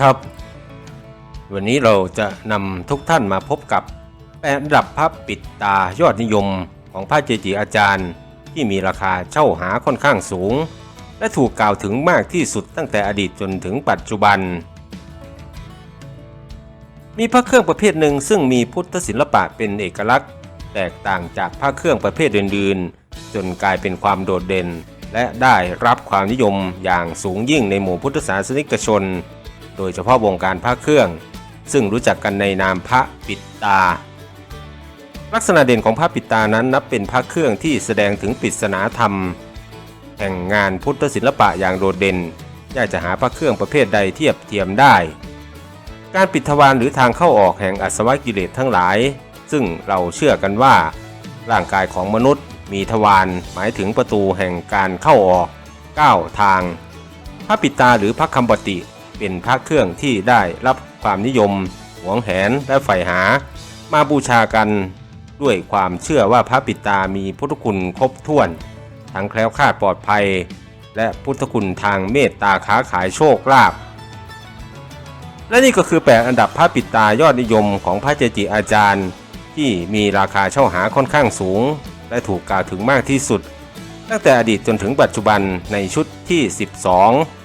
ครับ วันนี้เราจะนำทุกท่านมาพบกับแปดอันดับพระปิดตายอดนิยมของพระเจจิอาจารย์ ที่มีราคาเช่าหาค่อนข้างสูง และถูกกล่าวถึงมากที่สุดตั้งแต่อดีตจนถึงปัจจุบัน มีพระเครื่องประเภทหนึ่งซึ่งมีพุทธศิลปะเป็นเอกลักษณ์ แตกต่างจากพระเครื่องประเภทอื่นๆ จนกลายเป็นความโดดเด่นและได้รับความนิยมอย่างสูงยิ่งในหมู่พุทธศาสนิกชน โดยเฉพาะวงการพระเครื่อง ซึ่งรู้จักกันในนามพระปิดตา ลักษณะเด่นของพระปิดตานั้นนับเป็นพระเครื่องที่แสดงถึงปริศนาธรรม แห่งงานพุทธศิลปะอย่างโดดเด่นยากจะหาพระเครื่องประเภทใดเทียบเทียมได้ การปิดทวารหรือทางเข้าออกแห่งอสวกิเลสทั้งหลาย ซึ่งเราเชื่อกันว่า ร่างกายของมนุษย์มีทวารหมายถึงประตูแห่งการเข้าออก 9 ทาง พระปิดตาหรือพระคัมปติ เป็นพระเครื่องที่ได้รับความนิยมหวงแหนและใฝ่หา มาบูชากันด้วยความเชื่อว่าพระปิตามีพุทธคุณครบถ้วน ทั้งแคล้วคลาดปลอดภัย และพุทธคุณทางเมตตาค้าขายโชคลาภและนี่ก็คือแปดอันดับพระปิตายอดนิยมของพระเจจิอาจารย์ ที่มีราคาเช่าหาค่อนข้างสูง และถูกกล่าวถึงมากที่สุด ตั้งแต่อดีตจนถึงปัจจุบันในชุดที่ 12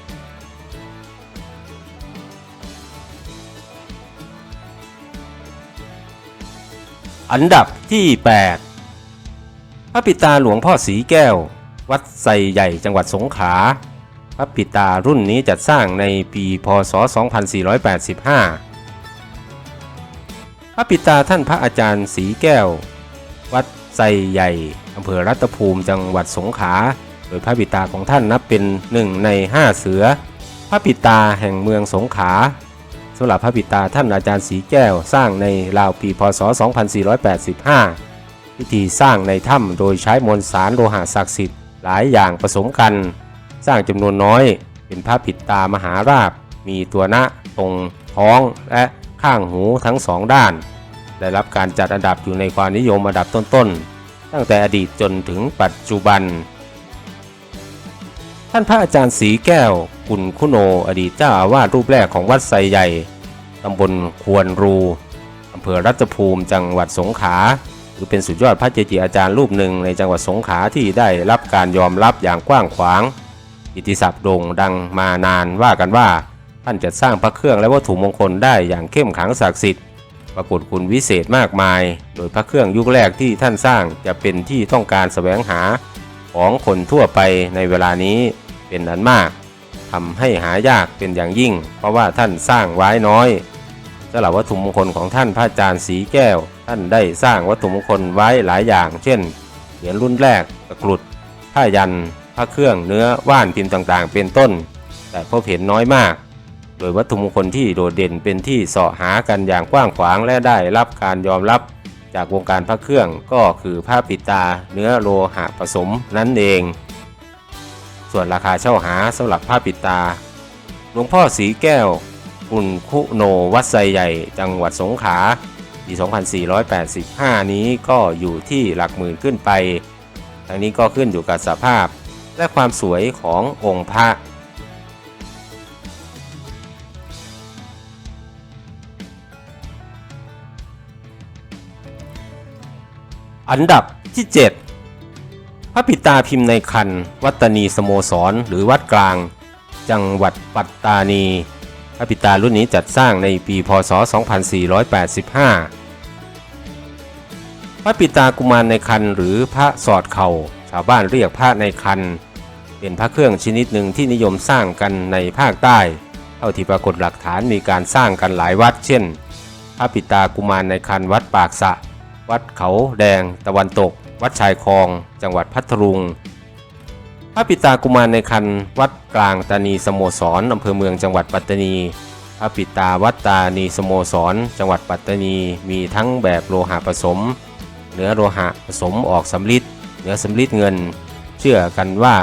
อันดับที่ 8 พระปิตาหลวงพ่อสีแก้ว วัดไซใหญ่จังหวัดสงขลาพระปิตารุ่นนี้จัดสร้างในปีพศ 2485 พระปิตาท่านพระอาจารย์สีแก้ว วัดไซใหญ่อำเภอรัตภูมิจังหวัดสงขลาโดยพระปิตาของท่านนับเป็นหนึ่งในห้าเสือ พระปิตาแห่งเมืองสงขลา สำหรับพระปิตาท่านอาจารย์สีแก้วสร้างในราวปีพศ 2485 พิธีสร้างในถ้ำโดยใช้มวลสารโลหะศักดิ์สิทธิ์หลายอย่างผสมกัน สร้างจำนวนน้อย เป็นพระปิดตามหาราบ มีตัวหน้าตรงท้องและข้างหูทั้งสองด้าน ได้รับการจัดอันดับอยู่ในความนิยมอันดับต้นๆ ตั้งแต่อดีตจนถึงปัจจุบัน ท่านพระอาจารย์สีแก้ว กุลคุโนอดีตเจ้าอาวาสรูปแรกของวัดไซใหญ่ตำบลควรรูอำเภอรัตภูมิจังหวัดสงขลาหรือเป็นสุดยอดพระเจจิอาจารย์รูปหนึ่งในจังหวัดสงขลาที่ได้รับการยอมรับอย่างกว้างขวาง อิทธิศัพท์โด่งดังมานานว่ากันว่า ท่านจะสร้างพระเครื่องและวัตถุมงคลได้อย่างเข้มขังศักดิ์สิทธิ์ปรากฏคุณวิเศษมากมาย โดยพระเครื่องยุคแรกที่ท่านสร้างจะเป็นที่ต้องการแสวงหาของคนทั่วไปในเวลานี้ เป็นอันมากทำให้หายากเป็นอย่างยิ่ง เพราะว่าท่านสร้างไว้น้อยสำหรับวัตถุมงคลของท่านพระอาจารย์สีแก้ว ท่านได้สร้างวัตถุมงคลไว้หลายอย่าง เช่นเหรียญรุ่นแรกตะกรุดผ้ายันพระเครื่องเนื้อว่านพิมพ์ต่างๆ เป็นต้น แต่พบเห็นน้อยมาก โดยวัตถุมงคลที่โดดเด่นเป็นที่เสาะหากันอย่างกว้างขวางและได้รับการยอมรับ จากวงการพระเครื่องก็คือผ้าปิดตาเนื้อโลหะผสมนั่นเอง ส่วนราคาเช่าหาสำหรับผ้าปิดตา หลวงพ่อสีแก้วกุลคุโนวัดไซใหญ่ จังหวัดสงขลาปี 2485 นี้ก็อยู่ที่หลักหมื่นขึ้นไป ทั้งนี้ก็ขึ้นอยู่กับสภาพและความสวยขององค์พระอันดับที่ 7 พระปิตาพิมพ์ในคัน วัตตานีสโมสร หรือวัดกลาง จังหวัดปัตตานี พระปิตารุ่นนี้จัดสร้างในปีพศ 2485 พระปิตากุมารในคันหรือพระสอดเข่าชาวบ้านเรียกพระในคัน เป็นพระเครื่องชนิดหนึ่งที่นิยมสร้างกันในภาคใต้ เท่าที่ปรากฏหลักฐานมีการสร้างกันหลายวัด เช่น พระปิตากุมารในคันวัดปากสะ วัดเขาแดงตะวันตก วัดชายคลอง จังหวัดพัทลุง พระปิตากุมารในคันวัดกลางตานีสโมสรอำเภอเมืองจังหวัดปัตตานี พระปิตาวัดตานีสโมสร จังหวัดปัตตานี มีทั้งแบบโลหะผสม เนื้อโลหะผสมออกสำลิดเนื้อสำลิดเงิน เชื่อกันว่า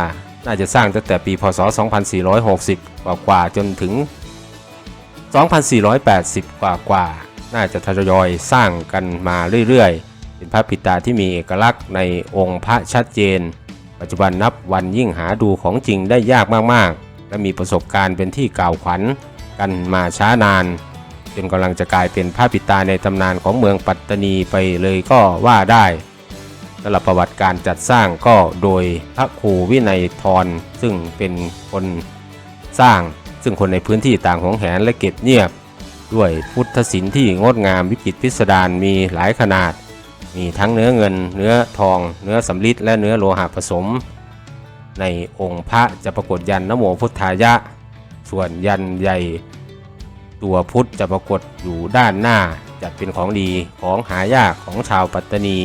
น่าจะสร้างตั้งแต่ปีพศ 2460 กว่ากว่าๆจนถึง 2480 กว่ากว่าๆน่าจะทยอยสร้างกันมาเรื่อยๆ เป็นพระปิตาที่มีเอกลักษณ์ในองค์พระชัดเจน ปัจจุบันนับวันยิ่งหาดูของจริงได้ยากมากๆ และมีประสบการณ์เป็นที่กล่าวขวัญกันมาช้านานจนกำลังจะกลายเป็นพระปิตาในตำนานของเมืองปัตตานีไปเลยก็ว่าได้สำหรับประวัติการจัดสร้างก็โดยพระครูวินัยทรซึ่งเป็นคนสร้าง ซึ่งคนในพื้นที่ต่างหงแหนและเก็บเงียบ ด้วยพุทธศิลป์ที่งดงามวิจิตรพิสดารมีหลายขนาด มีทั้งเนื้อเงิน เนื้อทอง เนื้อสำริดและเนื้อโลหะผสม ในองค์พระจะปรากฏยันนโมพุทธายะ ส่วนยันใหญ่ ตัวพุทธจะปรากฏอยู่ด้านหน้าจัดเป็นของดีของหายากของชาวปัตตานี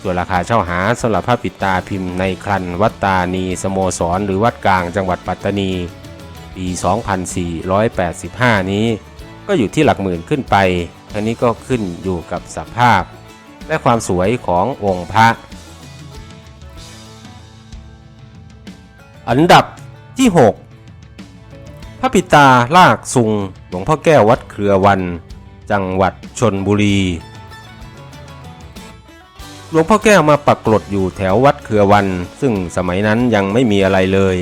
ส่วนราคาเช่าหาสำหรับพระปิตาพิมพ์ในครันวัดตานีสโมสร หรือวัดกลางจังหวัดปัตตานี ปี 2485 นี้ ก็อยู่ที่หลักหมื่นขึ้นไปทั้งนี้ก็ขึ้นอยู่กับสภาพ และความสวยขององค์พระ อันดับที่ 6 พระปิตาลากซุงหลวงพ่อแก้ววัดเครือวัน จังหวัดชนบุรี หลวงพ่อแก้วมาปักกลดอยู่แถววัดเครือวัน ซึ่งสมัยนั้นยังไม่มีอะไรเลย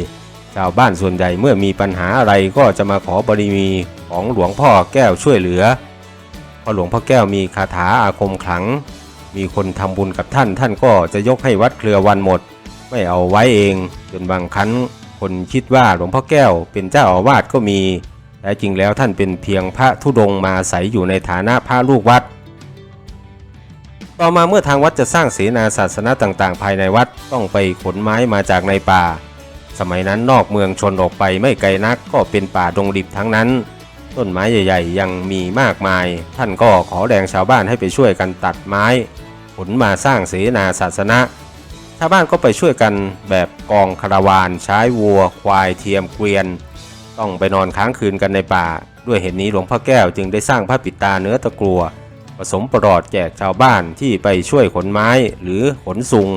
ชาวบ้านส่วนใหญ่เมื่อมีปัญหาอะไรก็จะมาขอบารมีของหลวงพ่อแก้วช่วยเหลือ เพราะหลวงพ่อแก้วมีคาถาอาคมขลัง มีคนทำบุญกับท่าน ท่านก็จะยกให้วัดเครือวันหมด ไม่เอาไว้เอง จนบางครั้งคนคิดว่าหลวงพ่อแก้วเป็นเจ้าอาวาสก็มีแต่จริงแล้วท่านเป็นเพียงพระธุดงมาอาศัยอยู่ในฐานะพระลูกวัด ต่อมาเมื่อทางวัดจะสร้างเสนาศาสนะต่างๆ ภายในวัดต้องไปขนไม้มาจากในป่า สมัยนั้นนอกเมืองชนออกไปไม่ไกลนักก็เป็นป่าดงดิบทั้งนั้น ต้นไม้ใหญ่ ๆ ยังมีมากมาย ท่านก็ขอแรงชาวบ้านให้ไปช่วยกันตัดไม้ ขนมาสร้างเสนาศาสนะ ชาวบ้านก็ไปช่วยกันแบบกองคาราวานใช้วัว ควายเทียมเกวียน ต้องไปนอนค้างคืนกันในป่า ด้วยเหตุนี้หลวงพ่อแก้วจึงได้สร้างพระปิดตาเนื้อตะกรัว ผสมประหลอดแจกชาวบ้านที่ไปช่วยขนไม้หรือขนซุง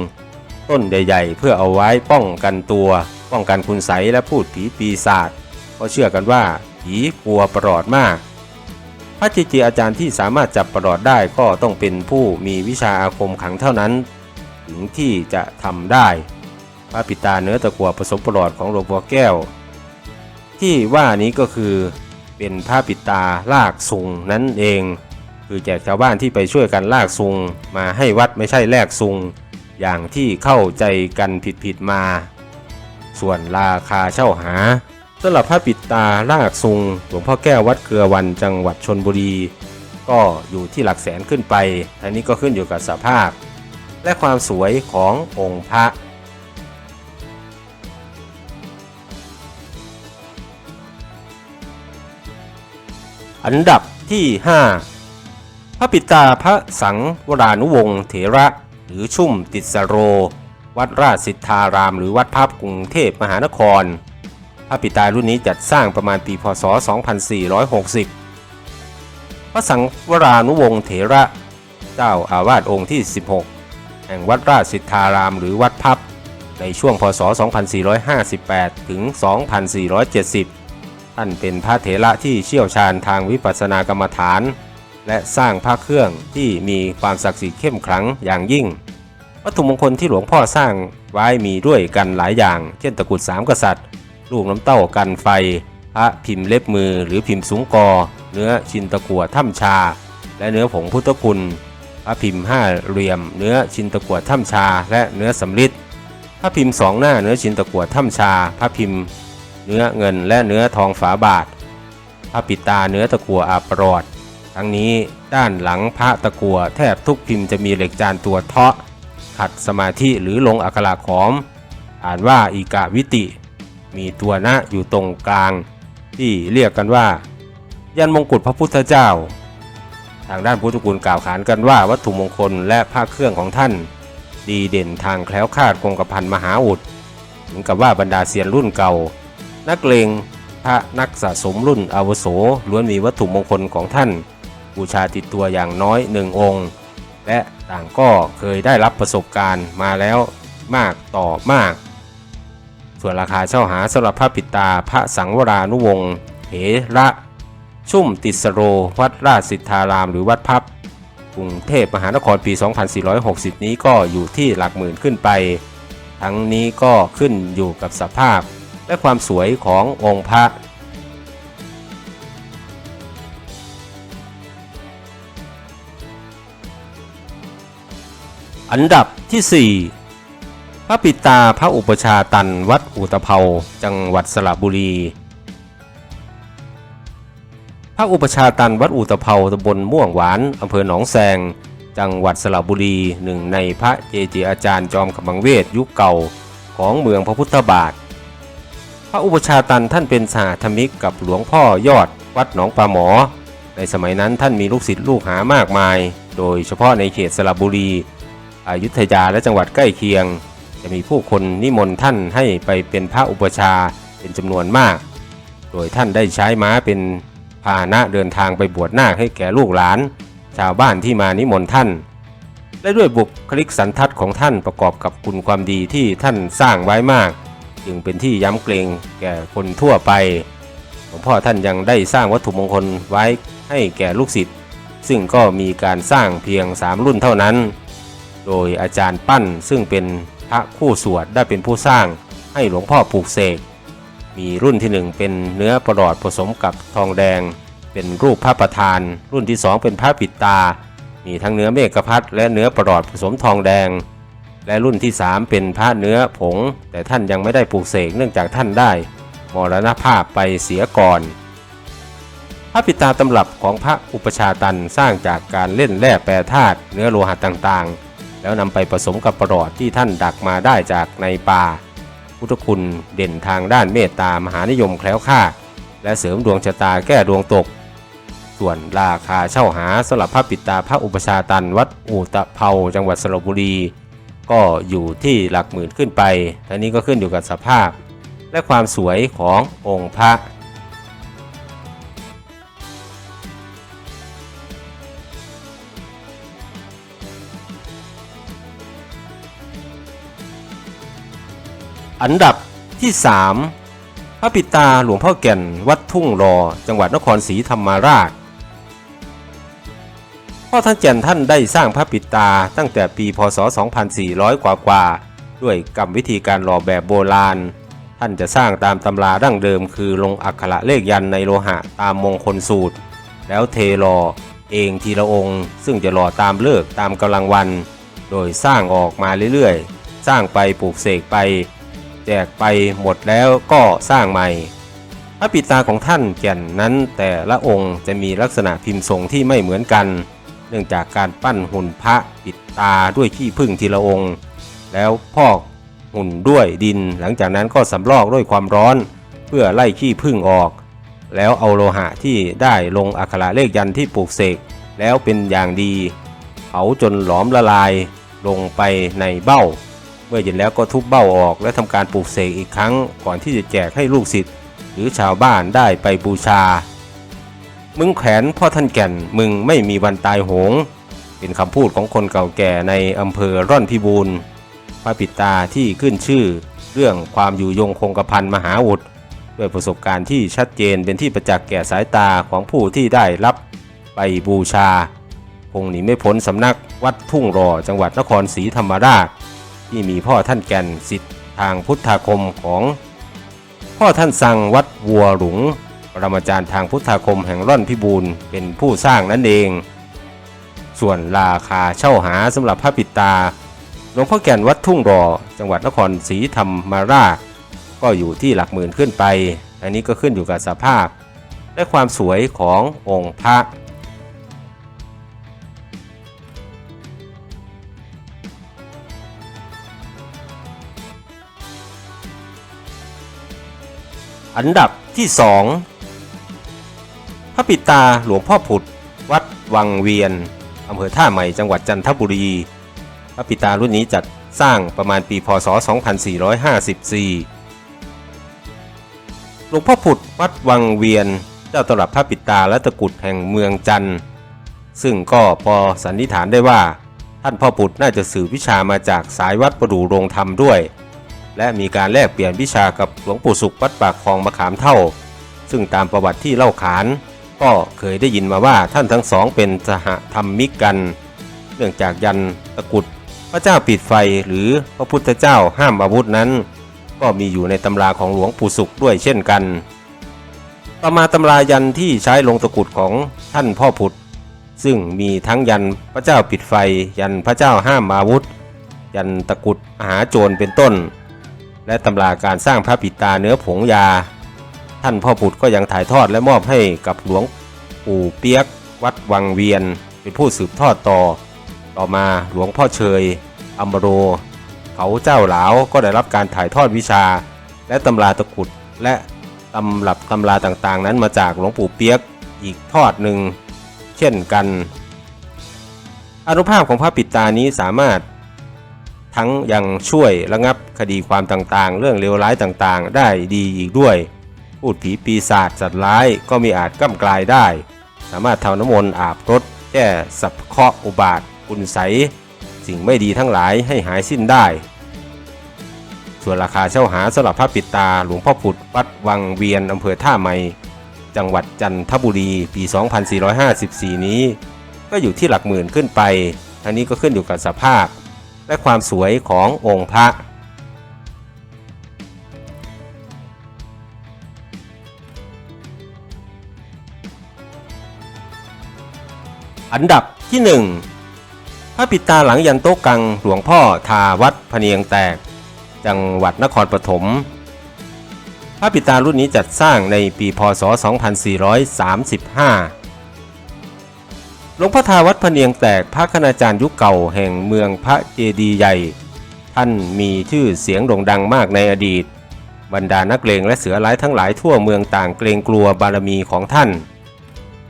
ต้นใหญ่ๆ เพื่อเอาไว้ป้องกันตัว ป้องกันคุณไสและพูดผีปีศาจเพราะเชื่อกันว่าผีกลัวประหลอดมาก พระจิจีอาจารย์ที่สามารถจับประหลอดได้ก็ต้องเป็นผู้มีวิชาอาคมขังเท่านั้น ถึงที่จะทำได้ พระปิตาเนื้อตะกัวผสมประหลอดของหลวงพ่อแก้ว ที่ว่านี้ก็คือเป็นพระปิตาลากซุงนั่นเอง คือแจกชาวบ้านที่ไปช่วยกันลากซุงมาให้วัดไม่ใช่แลกซุง อย่างที่เข้าใจกันผิดๆมา ส่วนราคาเช่าหา สำหรับพระปิดตาลากซุงหลวงพ่อแก้ววัดเกลือวันจังหวัดชนบุรี ก็อยู่ที่หลักแสนขึ้นไปอันนี้ก็ขึ้นอยู่กับสภาพ และความสวยขององค์พระอันดับที่ 5 พระปิตาพระสังวรานุวงศ์เถระ หรือชุ่มติสโร วัดราชสิทธาราม หรือวัดพับกรุงเทพมหานคร พระปิตารุ่นนี้จัดสร้างประมาณปีพศ 2460 พระสังวรานุวงศ์เถระ เจ้าอาวาสองค์ที่ 16 แห่งวัดราชสิทธารามหรือวัดพับ ในช่วงพศ 2458 ถึง 2470 ท่านเป็นพระเถระที่เชี่ยวชาญทางวิปัสสนากรรมฐาน และสร้างพระเครื่องที่มีความศักดิ์สิทธิ์เข้มขลังอย่างยิ่ง วัตถุมงคลที่หลวงพ่อสร้างไว้มีด้วยกันหลายอย่าง เช่นตะกรุดสามกษัตริย์ ลูกน้ำเต้ากันไฟ พระพิมพ์เล็บมือหรือพิมพ์สูงกอ เนื้อชินตะกัวถ้ำชา และเนื้อผงพุทธคุณ พระพิมพ์ห้าเหลี่ยม เนื้อชินตะกัวถ้ำชา และเนื้อสำริดพระพิมพ์สองหน้าเนื้อชินตะกัวถ้ำชา พระพิมพ์ เนื้อเงินและเนื้อทองฝาบาท พระปิตาเนื้อตะกัวอาปรอดทั้งนี้ด้านหลังพระตะกัวแทบทุกพิมพ์จะมีเหล็กจานตัวเทาะ ขัดสมาธิหรือลงอักขระขอม อ่านว่าอีกาวิติ มีตัวนะอยู่ตรงกลาง ที่เรียกกันว่า ยันมงกุฎพระพุทธเจ้า ทางด้านพุทธกุลกล่าวขานกันว่าวัตถุมงคลและผ้าเครื่องของท่าน ดีเด่นทางแคล้วคลาดคงกระพันมหาอุดถึงกับว่าบรรดาเซียนรุ่นเก่า นักเลงพระนักสะสมรุ่นอาวุโสล้วนมีวัตถุมงคลของท่าน บูชาติดตัวอย่างน้อยหนึ่งองค์ และต่างก็เคยได้รับประสบการณ์มาแล้วมากต่อมาก ส่วนราคาเช่าหาสำหรับพระปิตาพระสังวรานุวงศ์เหระชุ่มติสโร วัดราชสิทธาราม หรือวัดพับกรุงเทพมหานครปี 2460 นี้ก็อยู่ที่หลักหมื่นขึ้นไป ทั้งนี้ก็ขึ้นอยู่กับสภาพและความสวยขององค์พระอันดับที่ 4 ระปิตาพระอุปชาตันวัดอุตภเปาจังหวัดสระบุรี พระอุปชาตันวัดอุตภเปาตำบลม่วงหวานอำเภอหนองแซง จังหวัดสระบุรีหนึ่งในพระเจเจอาจารย์จอมขมังเวทยุคเก่าของเมืองพระพุทธบาท พระอุปชาตันท่านเป็นสหธมิกกับหลวงพ่อยอดวัดหนองปลาหมอ ในสมัยนั้นท่านมีลูกศิษย์ลูกหามากมาย โดยเฉพาะในเขตสระบุรี อยุธยาและจังหวัดใกล้เคียง จะมีผู้คนนิมนต์ท่านให้ไปเป็นพระอุปชาเป็นจำนวนมาก โดยท่านได้ใช้ม้าเป็นพาหนะเดินทางไปบวชนาคให้แก่ลูกหลาน ชาวบ้านที่มานิมนต์ท่าน และด้วยบุคลิกสันทัดของท่านประกอบกับคุณความดีที่ท่านสร้างไว้มาก จึงเป็นที่ย้ำเกรงแก่คนทั่วไปหลวงพ่อท่านยังได้สร้างวัตถุมงคลไว้ให้แก่ลูกศิษย์ซึ่งก็มีการสร้างเพียง 3 รุ่นเท่านั้น โดยอาจารย์ปั้นซึ่งเป็น พระคู่สวดได้เป็นผู้สร้างให้หลวงพ่อปลูกเสก มีรุ่นที่ 1 เป็นเนื้อประหลอดผสมกับทองแดง เป็นรูปพระประธาน รุ่นที่ 2 เป็นพระปิดตา มีทั้งเนื้อเมฆพัดและเนื้อประหลอดผสมทองแดง และรุ่นที่ 3 เป็นพระเนื้อผง แต่ท่านยังไม่ได้ปลูกเสกเนื่องจากท่านได้มรณภาพไปเสียก่อน พระปิตาตำรับของพระอุปชาตันสร้างจากการเล่นแร่แปรธาตุเนื้อโลหะต่างๆ แล้วนำไปผสมกับประหลอดที่ท่านดักมาได้จากในป่า พุทธคุณเด่นทางด้านเมตตามหานิยมแคล้วคลาดและเสริมดวงชะตาแก้ดวงตก ส่วนราคาเช่าหาสำหรับพระปิตาพระอุปชาตันวัดอูตะเภาจังหวัดสระบุรี ก็อยู่ที่หลักหมื่นขึ้นไปทั้งนี้ก็ขึ้นอยู่กับสภาพ และความสวยขององค์พระ อันดับที่ 3 พระปิตาหลวงพ่อแก่นวัดทุ่งรอ จังหวัดนครศรีธรรมราช พ่อท่านแก่นท่านได้สร้างพระปิตาตั้งแต่ปีพศ 2400 กว่ากว่าๆด้วยกรรมวิธีการหล่อแบบโบราณ ท่านจะสร้างตามตำราดั้งเดิมคือลงอักขระเลขยันในโลหะตามมงคลสูตร แล้วเทหล่อเองทีละองค์ ซึ่งจะหล่อตามเลิกตามกำลังวัน โดยสร้างออกมาเรื่อยๆ สร้างไปปลูกเสกไป จกไปหมดแล้วก็สร้างใหม่ พระปิตาของท่านแก่นนั้นแต่ละองค์จะมีลักษณะพิมพ์ทรงที่ไม่เหมือนกัน เนื่องจากการปั้นหุ่นพระปิดตาด้วยขี้ผึ้งทีละองค์ แล้วพอกหุ่นด้วยดิน หลังจากนั้นก็สำลอกด้วยความร้อน เพื่อไล่ขี้ผึ้งออก แล้วเอาโลหะที่ได้ลงอักขระเลขยันที่ปลูกเสกแล้วเป็นอย่างดีเผาจนหลอมละลายลงไปในเบ้า มื่อเย็นแล้วก็ทุบเบ้าออกและทำการปลูกเสกอีกครั้ง ก่อนที่จะแจกให้ลูกศิษย์หรือชาวบ้านได้ไปบูชา มึงแขวนพ่อท่านแก่นมึงไม่มีวันตายโหง เป็นคำพูดของคนเก่าแก่ในอำเภอร่อนพิบูรณ์พระปิตาที่ขึ้นชื่อ เรื่องความอยู่ยงคงกระพันมหาอุดด้วยประสบการณ์ที่ชัดเจนเป็นที่ประจักษ์แก่สายตาของผู้ที่ได้รับไปบูชา คงหนีไม่พ้นสำนักวัดทุ่งรอจังหวัดนครศรีธรรมราช ที่มีพ่อท่านแก่นสิทธิ์ทางพุทธาคมของ พ่อท่านสั่งวัดวัวหลุงปรมาจารย์ทางพุทธาคมแห่งร่อนพิบูลเป็นผู้สร้างนั่นเอง ส่วนราคาเช่าหาสำหรับพระปิตาหลวงพ่อแก่นวัดทุ่งรอ จังหวัดนครศรีธรรมราชก็อยู่ที่หลักหมื่นขึ้นไป อันนี้ก็ขึ้นอยู่กับสภาพ และความสวยขององค์พระ อันดับที่2พระปิตาหลวงพ่อผุด วัดวังเวียนอำเภอท่าใหม่จังหวัดจันทบุรี พระปิตารุ่นนี้จัดสร้างประมาณปีพศ 2454 หลวงพ่อผุดวัดวังเวียน เจ้าตำรับพระปิตาและตะกุดแห่งเมืองจันทร์ซึ่งก็พอสันนิษฐานได้ว่า ท่านพ่อผุดน่าจะสื่อวิชามาจากสายวัดประดู่โรงธรรมด้วย และมีการแลกเปลี่ยนวิชากับหลวงปู่สุขวัดปากคลองมะขามเท่า ซึ่งตามประวัติที่เล่าขาน ก็เคยได้ยินมาว่าท่านทั้งสองเป็นสหธรรมิกกัน เนื่องจากยันตะกุดพระเจ้าปิดไฟหรือพระพุทธเจ้าห้ามอาวุธนั้น ก็มีอยู่ในตำราของหลวงปู่สุขด้วยเช่นกัน ต่อมาตำรายันที่ใช้ลงตะกุดของท่านพ่อผุดซึ่งมีทั้งยันพระเจ้าปิดไฟ ยันพระเจ้าห้ามอาวุธ ยันตะกุดหาโจรเป็นต้น และตำราการสร้างพระปิตาเนื้อผงยา ท่านพ่อปุตก็ยังถ่ายทอดและมอบให้กับหลวงปู่เปียก วัดวังเวียน เป็นผู้สืบทอดต่อ ต่อมาหลวงพ่อเชยอัมบโร เขาเจ้าหลาวก็ได้รับการถ่ายทอดวิชา และตำราตะกุดและตำรับตำราต่างๆ นั้นมาจากหลวงปู่เปียกอีกทอดหนึ่ง เช่นกัน อนุภาพของพระปิตานี้สามารถ ทั้งยังช่วยระงับคดีความต่างๆ เรื่องเลวร้ายต่างๆ ได้ดีอีกด้วย พูดผีปีศาจสัตว์ร้ายก็มีอาจก้ำกลายได้ สามารถทำน้ำมนต์อาบรถแก้สับเคราะห์อุบาทคุณใสสิ่งไม่ดีทั้งหลายให้หายสิ้นได้ ส่วนราคาเช่าหาสำหรับพระปิดตาหลวงพ่อผุดวัดวังเวียนอำเภอท่าไมจังหวัดจันทบุรีปี 2454 นี้ ก็อยู่ที่หลักหมื่นขึ้นไปทั้งนี้ก็ขึ้นอยู่กับสภาพ และความสวยขององค์พระ อันดับที่ 1 พระปิดตาหลังยันโต๊ะกังหลวงพ่อทาวัดพเนียงแตก จังหวัดนครปฐมพระปิดตารุ่นนี้จัดสร้างในปีพศ 2435ห ลวงพ่อทาวัดพเนียงแตกพระคณาจารย์ยุคเก่าแห่งเมืองพระเจดีย์ใหญ่ ท่านมีชื่อเสียงโด่งดังมากในอดีต บรรดานักเลงและเสือร้ายทั้งหลายทั่วเมืองต่างเกรงกลัวบารมีของท่าน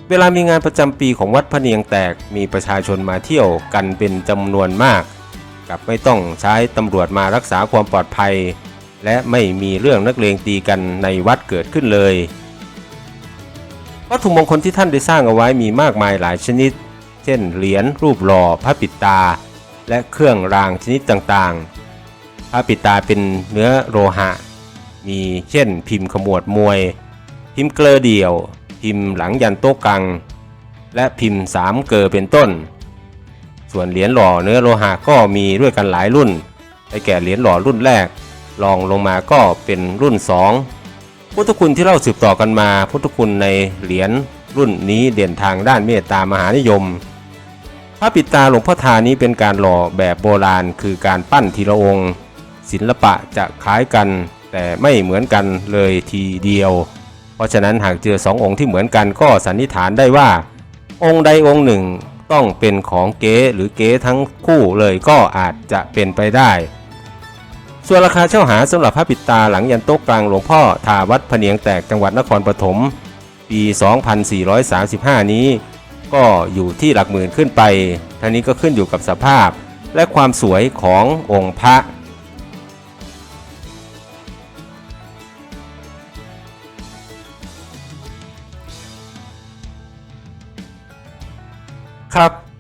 เวลามีงานประจำปีของวัดพะเนียงแตกมีประชาชนมาเที่ยวกันเป็นจำนวนมาก กับไม่ต้องใช้ตำรวจมารักษาความปลอดภัย และไม่มีเรื่องนักเลงตีกันในวัดเกิดขึ้นเลย วัตถุมงคลที่ท่านได้สร้างเอาไว้มีมากมายหลายชนิด เช่น เหรียญรูปหล่อพระปิดตา และเครื่องรางชนิดต่างๆ พระปิดตาเป็นเนื้อโลหะ มีเช่น พิมพ์ขมวดมวย พิมพ์เกลอเดี่ยว พิมพ์หลังยันโต๊ะกัง และพิมพ์สามเกลอเป็นต้น ส่วนเหรียญหล่อเนื้อโลหะก็มีด้วยกันหลายรุ่นได้แก่เหรียญหล่อรุ่นแรกรองลงมาก็เป็นรุ่น 2 พุทธคุณที่เล่าสืบต่อกันมา พุทธคุณในเหรียญรุ่นนี้เด่นทางด้านเมตตามหานิยม พระปิดตาหลวงพ่อทานี้เป็นการหล่อแบบโบราณคือการปั้นทีละองค์ ศิลปะจะคล้ายกัน แต่ไม่เหมือนกันเลยทีเดียว เพราะฉะนั้นหากเจอสององค์ที่เหมือนกันก็สันนิษฐานได้ว่า องค์ใดองค์หนึ่งต้องเป็นของเก๊หรือเก๊ทั้งคู่เลยก็อาจจะเป็นไปได้ ส่วนราคาเช่าหาสำหรับพระปิดตาหลังยันโต๊ะกลางหลวงพ่อทาวัดพเนียงแตกจังหวัดนครปฐมปี 2435 นี้ ก็อยู่ที่หลักหมื่นขึ้นไปทั้งนี้ก็ขึ้นอยู่กับสภาพและความสวยขององค์พระครับ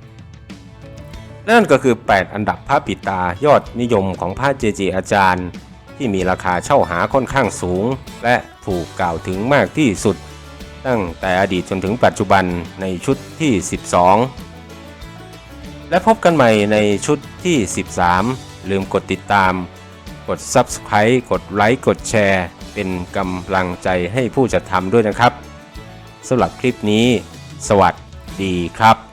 นั่นก็คือ 8 อันดับพระปิตายอดนิยมของพระเจเจอาจารย์ ที่มีราคาเช่าหาค่อนข้างสูง และถูกกล่าวถึงมากที่สุด ตั้งแต่อดีตจนถึงปัจจุบันในชุดที่ 12 และพบกันใหม่ในชุดที่ 13 ลืมกดติดตาม กด Subscribe กดไลค์กดแชร์ เป็นกำลังใจให้ผู้จัดทำด้วยนะครับสำหรับคลิปนี้ สวัสดีครับ